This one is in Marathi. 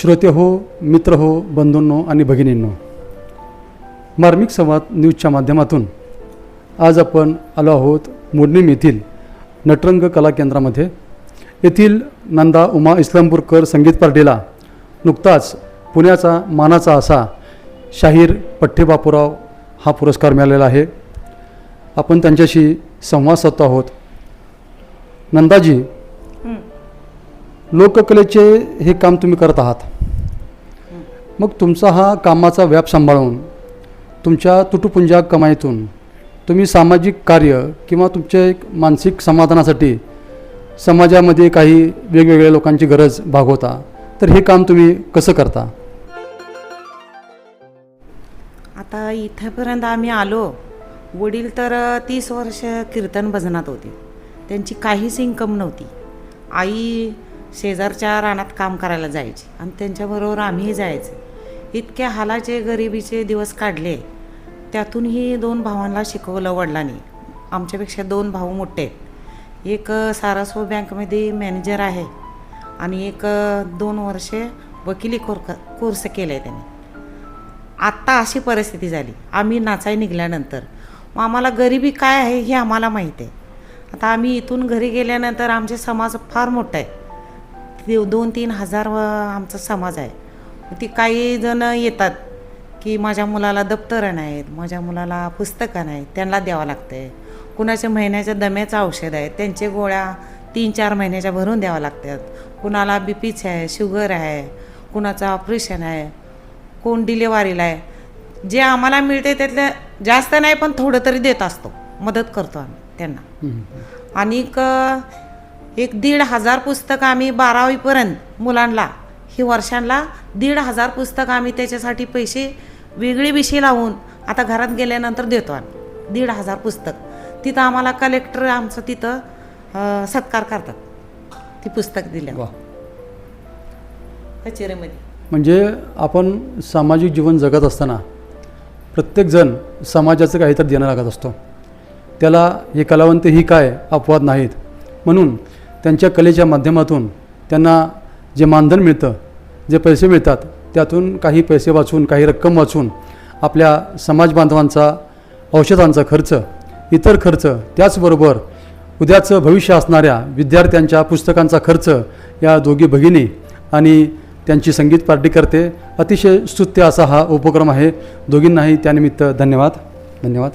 श्रोते हो मित्र हो बंधूंनो आणि भगिनींनो मार्मिक संवाद न्यूजच्या माध्यमातून आज आपण आलो आहोत मोडणीम येथील नटरंग कला केंद्रामध्ये. येथील नंदा उमा इस्लामपूरकर संगीत पार्टीला नुकताच पुण्याचा मानाचा असा शाहीर पठ्ठे बापूराव हा पुरस्कार मिळालेला आहे. आपण त्यांच्याशी संवाद साधतो आहोत. नंदाजी लोककलेचे हे काम तुम्ही करत आहात. मग तुमचा हा कामाचा व्याप सांभाळून तुमच्या तुटुपुंजा कमाईतून तुम्ही सामाजिक कार्य किंवा तुमच्या एक मानसिक समाधानासाठी समाजामध्ये काही वेगवेगळ्या लोकांची गरज भागवता तर हे काम तुम्ही कसं करता? आता इथेपर्यंत आम्ही आलो वडील तर तीस वर्ष कीर्तन भजनात होते. त्यांची काहीच इन्कम नव्हती. आई शेजारच्या रानात काम करायला जायची आणि त्यांच्याबरोबर आम्हीही जायचं. इतक्या हालाचे गरिबीचे दिवस काढले. त्यातूनही दोन भावांना शिकवलं वडिलांनी. आमच्यापेक्षा दोन भाऊ मोठे. आहेत एक सारस्व बँकमध्ये मॅनेजर आहे आणि एक दोन वर्षे वकिली कोर कोर्स केला आहे त्यांनी. आत्ता अशी परिस्थिती झाली. आम्ही नाचाय निघाल्यानंतर. मग आम्हाला गरिबी काय आहे हे आम्हाला माहीत आहे. आता आम्ही इथून घरी गेल्यानंतर आमचे समाज फार मोठा आहे. दोन तीन हजार आमचा समाज आहे. ती काही जण येतात की माझ्या मुलाला दप्तरं नाहीत माझ्या मुलाला पुस्तकं नाहीत त्यांना द्यावं लागतं आहे कुणाच्या महिन्याच्या दम्याचं औषध आहे त्यांचे गोळ्या तीन चार महिन्याच्या भरून द्यावं लागतात. कुणाला बी पीच आहे शुगर आहे कुणाचं ऑपरेशन आहे कोण डिलेवारीला आहे. जे आम्हाला मिळते त्यातलं जास्त नाही पण थोडं तरी देत असतो. मदत करतो आम्ही त्यांना. आणि एक दीड हजार पुस्तकं आम्ही बारावीपर्यंत मुलांना ही वर्षांना दीड हजार पुस्तकं आम्ही त्याच्यासाठी पैसे वेगळे विषय लावून आता घरात गेल्यानंतर देतो आम्ही. दीड हजार पुस्तक. तिथं आम्हाला कलेक्टर आमचं तिथं सत्कार करतात. ती पुस्तक दिल्या कचेरीमध्ये. म्हणजे आपण सामाजिक जीवन जगत असताना प्रत्येकजण समाजाचं काहीतरी देणं लागत असतो. त्याला हे कलावंत ही काय अपवाद नाहीत. म्हणून त्यांच्या कलेच्या माध्यमातून त्यांना जे मानधन मिळतं जे पैसे मिळतात त्यातून काही पैसे वाचून काही रक्कम वाचून आपल्या समाज बांधवांचा औषधांचा खर्च इतर खर्च त्याचबरोबर उद्याचं भविष्य असणाऱ्या विद्यार्थ्यांच्या पुस्तकांचा खर्च या दोघी भगिनी आणि त्यांची संगीत पार्टी करते. अतिशय स्तुत्य असा हा उपक्रम आहे. दोघींनाही त्यानिमित्त धन्यवाद. धन्यवाद.